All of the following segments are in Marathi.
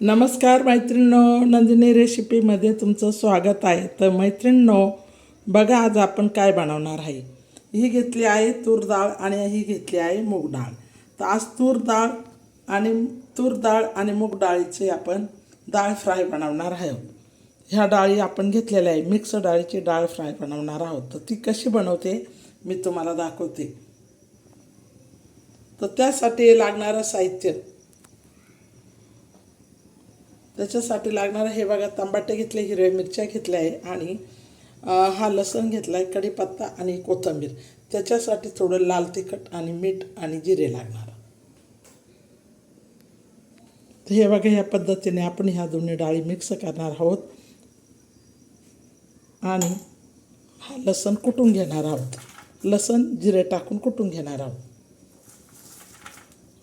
नमस्कार मैत्रिणींनो नंदिनी रेसिपीमध्ये तुमचं स्वागत आहे. तर मैत्रिणींनो बघा आज आपण काय बनवणार आहे. ही घेतली आहे तूर डाळ आणि ही घेतली आहे मूग डाळ. तर आज तूर डाळ आणि तूर डाळ आणि मूग डाळीचे आपण डाळ फ्राय बनवणार आहोत. ह्या डाळी आपण घेतलेल्या आहे. मिक्स डाळीची डाळ फ्राय बनवणार आहोत. तर ती कशी बनवते मी तुम्हाला दाखवते. तर त्यासाठी लागणारं साहित्य त्याच्यासाठी लागणारं हे बघा तंबाटे घेतले हिरव्या मिरच्या घेतल्या आहे आणि हा लसण घेतला आहे कढीपत्ता आणि कोथिंबीर. त्याच्यासाठी थोडं लाल तिखट आणि मीठ आणि जिरे लागणार. तर हे बघा ह्या पद्धतीने आपण ह्या दोन्ही डाळी मिक्स करणार आहोत. आणि हा लसण कुटून घेणार आहोत. लसण जिरे टाकून कुटून घेणार आहोत.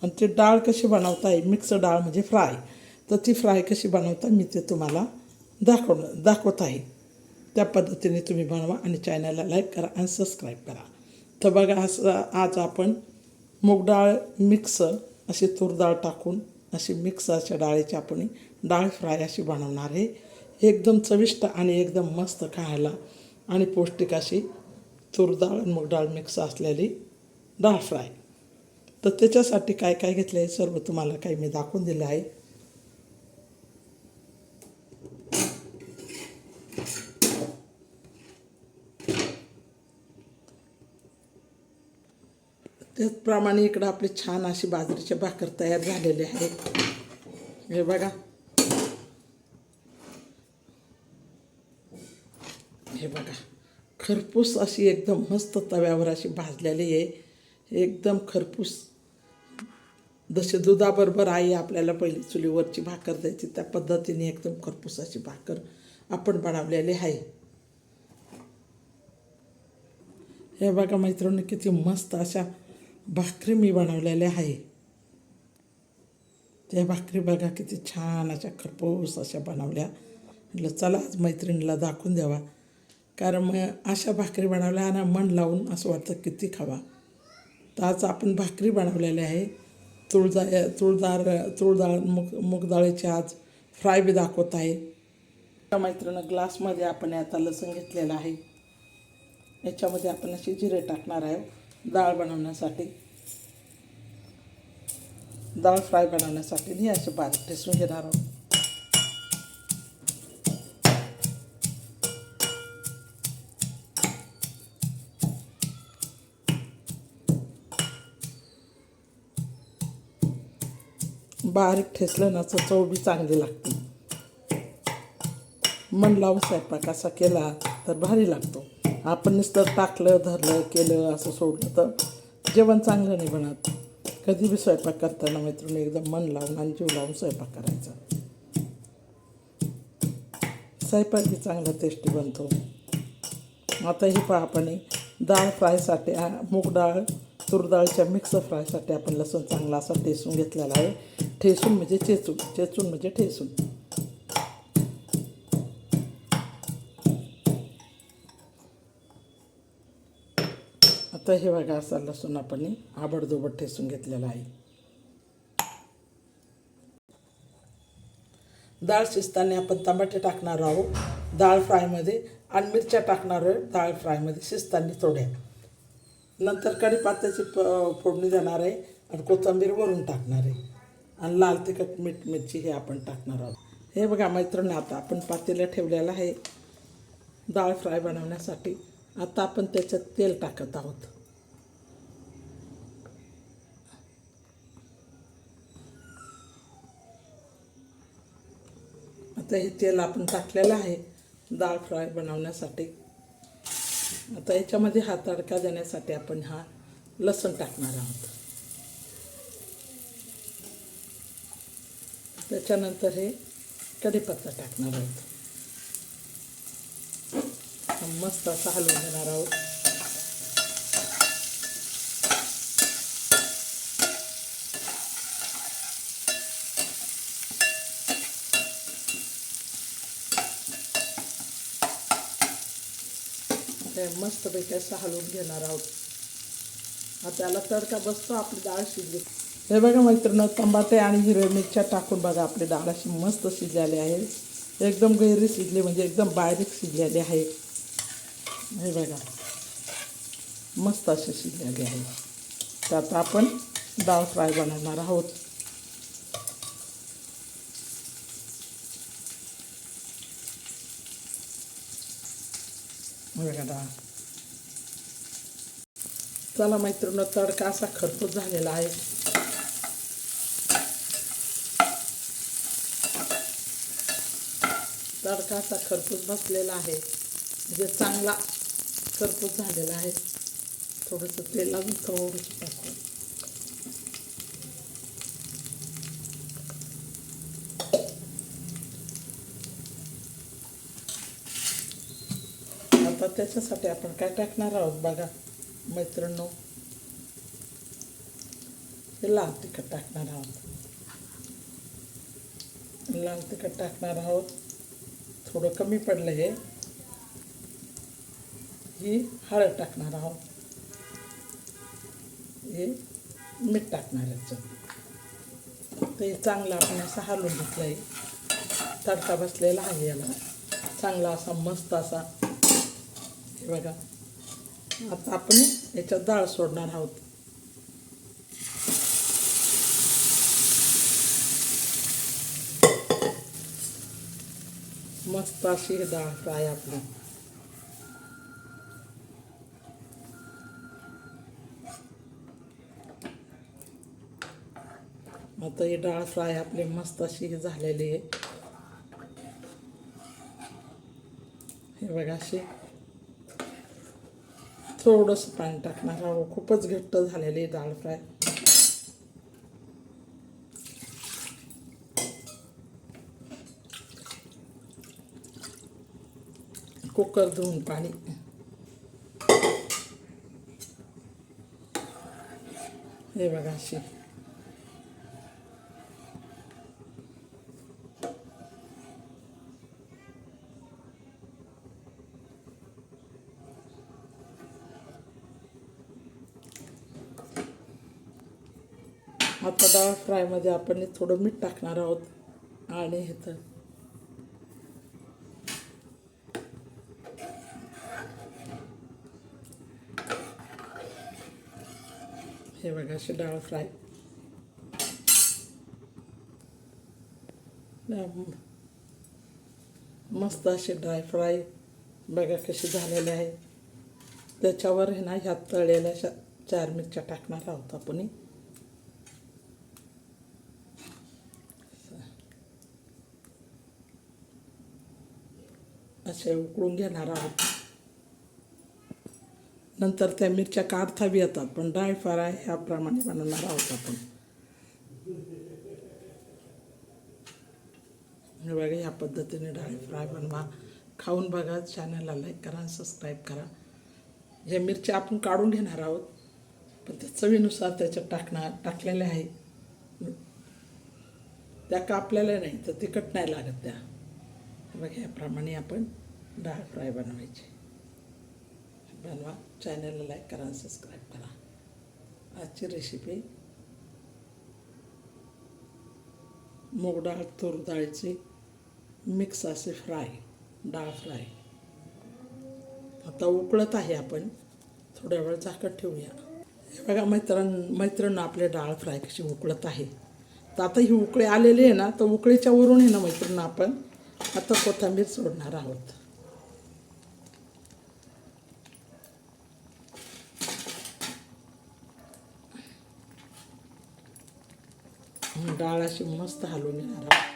आणि ती डाळ कशी बनवता येईल मिक्स डाळ म्हणजे फ्राय. तर ती फ्राय कशी बनवता मी ते तुम्हाला दाखव दाखवत आहे. त्या पद्धतीने तुम्ही बनवा आणि चॅनलला लाईक करा आणि सबस्क्राईब करा. तर बघा असं आज आपण मूग डाळ मिक्स अशी तूर डाळ टाकून अशी मिक्स अशा डाळीची आपण डाळ फ्राय अशी बनवणार आहे. एकदम चविष्ट आणि एकदम मस्त खायला आणि पौष्टिक अशी तूर डाळ आणि मूग डाळ मिक्स असलेली डाळ फ्राय. तर त्याच्यासाठी काय काय घेतलं आहे सर्व तुम्हाला काही मी दाखवून दिलं आहे. त्याचप्रमाणे इकडं आपली छान अशी बाजरीचे भाकर तयार झालेली आहे. हे बघा. हे बघा. खरपूस अशी एकदम मस्त तव्यावर अशी भाजलेली आहे. एकदम खरपूस. जसे दुधाबरोबर आई आपल्याला पहिली चुलीवरची भाकर द्यायची त्या पद्धतीने एकदम खरपूस अशी भाकर आपण बनवलेली आहे. हे बघा मैत्रिणी किती मस्त अशा भाकरी मी बनवलेल्या आहे. त्या भाकरी बघा किती छान अशा खरपूस अशा बनवल्या. म्हटलं चला आज मैत्रिणीला दाखवून द्यावा. कारण मग अशा भाकरी बनवल्या आणि मन लावून असं वाटतं किती खावा. तर आज आपण भाकरी बनवलेली आहे. तुळजा तुळदार तुळदाळ मूग मुगदाळीची आज फ्राय बी दाखवत आहे. त्या मैत्रिणं ग्लासमध्ये आपण आता लसूण घेतलेलं आहे. याच्यामध्ये आपण अशी जिरे टाकणार आहे डाळ बनवण्यासाठी डाळ फ्राय बनवण्यासाठी मी असे बारीक ठेसून घेणार आहोत. बारीक ठेसलं ना तर चव बी चांगली लागते. मन लावून स्वयंपाक असा केला तर भारी लागतो. आपण नुसतं टाकलं धरलं केलं असं सोडलं तर जेवण चांगलं नाही बनत. कधी बी स्वयंपाक करताना मैत्रिणी एकदम मन लावून आणि जीव लावून स्वयंपाक करायचा. स्वयंपाक बी चांगला टेस्टी बनतो. आता ही पहा आपण डाळ फ्रायसाठी मूग डाळ तूर डाळच्या मिक्स फ्रायसाठी आपण लसूण चांगला असा ठेसून घेतलेला आहे. ठेसून म्हणजे चेचून चेचून म्हणजे ठेसून. आता हे बघा असा लसूण आपण आबडदोबड ठेसून घेतलेला आहे. डाळ शिजताना आपण टमाटे टाकणार आहोत. डाळ फ्रायमध्ये आणि मिरच्या टाकणार आहोत डाळ फ्रायमध्ये शिजताना थोड्या. नंतर कढीपत्त्याची प फोडणी देणार आहे आणि कोथिंबीर वरून टाकणार आहे. आणि लाल तिखट मीठ मिरची हे आपण टाकणार आहोत. हे बघा मैत्रिणी आता आपण पातेलं ठेवलेलं आहे. डाळ फ्राय बनवण्यासाठी आता आपण त्याच्यात तेल टाकत आहोत. आता हे तेल आपण टाकलेलं आहे डाळ फ्राय बनवण्यासाठी. आता याच्यामध्ये हा तडका देण्यासाठी आपण हा लसूण टाकणार आहोत. त्याच्यानंतर हे कढीपत्ता टाकणार आहोत. मस्त असा हलवून देणार आहोत. ते मस्तपैकी असं हलवून घेणार आहोत. त्याला तडका बसतो आपली डाळ शिजली. हे बघा मैत्रिणी तंबाटे आणि हिरव्या मिरच्या टाकून बघा आपली डाळ अशी मस्त शिजलेली आहे. एकदम गैरी शिजली म्हणजे एकदम बारीक शिजलेली आहे. हे बघा मस्त अशी शिजलेली आहे. तर आता आपण डाळ फ्राय बनवणार आहोत. हे चला मैत्रिणं तडका असा खरपूस झालेला आहे. तडका असा खरपूस बसलेला आहे. म्हणजे चांगला खरपूस झालेला आहे. थोडंसं तेल अजून थोडंसं टाकून आता त्याच्यासाठी आपण काय टाकणार आहोत बघा. मैत्रिणी हे लाल तिखट टाकणार आहोत. लाल तिखट टाकणार आहोत. थोडं कमी पडलं हे. ही हळद टाकणार आहोत. हे मीठ टाकणार याचं. ते चांगलं आपण असं हलवून घेतलं आहे तडका बसलेला आहे याला. चांगला असा मस्त असा हे बघा. आता आपण याच्यात डाळ सोडणार आहोत. मस्त अशी डाळ फ्राय आपली. आता ही डाळ फ्राय आपली मस्त अशी झालेली आहे. हे बघा अशी. थोडंसं पाणी टाकणार. आहोत खूपच घट्ट झालेली आहे डाळ फ्राय. कुकर धुवून पाणी. हे बघा अशी. आता डाळ फ्रायमध्ये आपण हे थोडं मीठ टाकणार आहोत. आणि हे तर हे बघा अशी डाळ फ्राय. मस्त अशी ड्राय फ्राय. बघा कशी झालेली आहे. त्याच्यावर हे ना ह्या तळलेल्या अशा चार मिरच्या टाकणार आहोत आपण. असे उकळून घेणार आहोत. नंतर त्या मिरच्या काढता बी येतात पण ड्राय फ्राय ह्याप्रमाणे बनवणार आहोत आपण. हे ह्या पद्धतीने ड्राय फ्राय बनवा. खाऊन बघा चॅनलला लाईक करा सबस्क्राईब करा. या मिरच्या आपण काढून घेणार आहोत पण त्या चवीनुसार त्याच्यात टाकणार टाकलेल्या आहे त्या कापलेल्या नाही तर तिखट नाही लागत त्या. बघा याप्रमाणे आपण डाळ फ्राय बनवायची. बनवा. चॅनलला लाईक करा आणि सबस्क्राईब करा. आजची रेसिपी मूग डाळ तूर डाळीची मिक्स असे फ्राय डाळ फ्राय आता उकळत आहे आपण. थोड्या वेळ झाकत ठेवूया. हे बघा मैत्रण मैत्रिणी आपले डाळ फ्राय कशी उकळत आहे. तर आता ही उकळे आलेली आहे ना तर उकळीच्या वरून आहे ना मैत्रिणी आपण आता कोथिंबीर सोडणार आहोत. डाळ अशी मस्त हलवून येणार आहोत.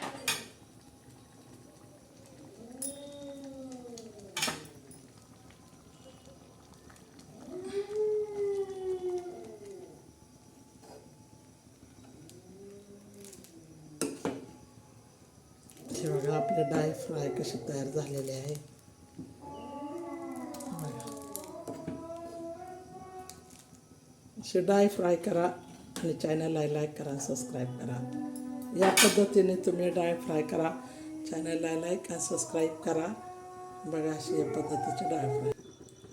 हे बघा आपले डाळ फ्राय कसे तयार झालेले आहे. असे डाळ फ्राय करा आणि चॅनलला लाईक करा सबस्क्राईब करा. या पद्धतीने तुम्ही डाळ फ्राय करा चॅनलला लाईक आणि सबस्क्राईब करा. बघा अशी या पद्धतीची डाळ फ्राय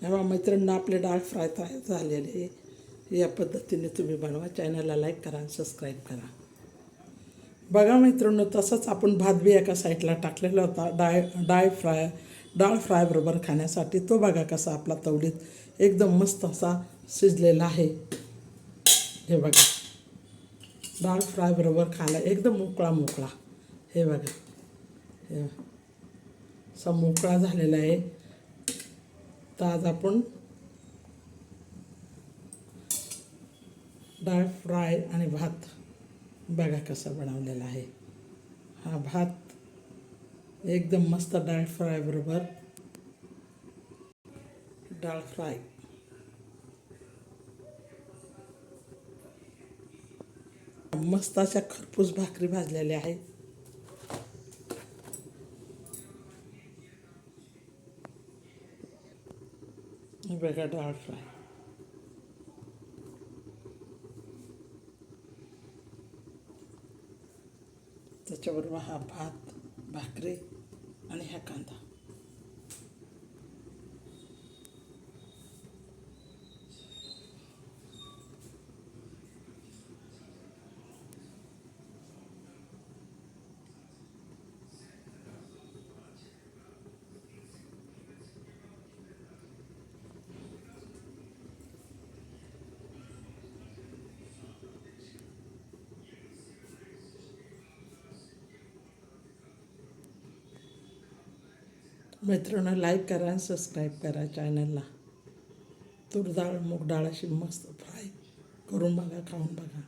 तेव्हा मैत्रिणींना आपले डाळ फ्राय तयार झालेले या पद्धतीने तुम्ही बनवा चॅनलला लाईक करा आणि सबस्क्राईब करा. बघा मित्रांनो तसंच आपण भात बी एका साईडला टाकलेला होता. डाळ डाळ फ्राय डाळ फ्रायबरोबर खाण्यासाठी तो बघा कसा आपला तवडीत एकदम मस्त असा शिजलेला आहे. हे बघा. डाळ फ्रायबरोबर खायला एकदम मोकळा मोकळा. हे बघा. हे असा मोकळा झालेला आहे. तर आज आपण डाळ फ्राय आणि भात बघा कसा बनवलेला आहे. हा भात एकदम मस्त डाळ फ्रायबरोबर डाळ फ्राय. मस्त अशा खरपूस भाकरी भाजलेल्या आहे बघा डाळ फ्राय. त्याच्याबरोबर हा भात भाकरी आणि हा कांदा. मित्रांनो लाईक करा आणि सबस्क्राईब करा चॅनलला तूर डाळ मूग डाळ अशी मस्त फ्राय करून बघा खाऊन बघा.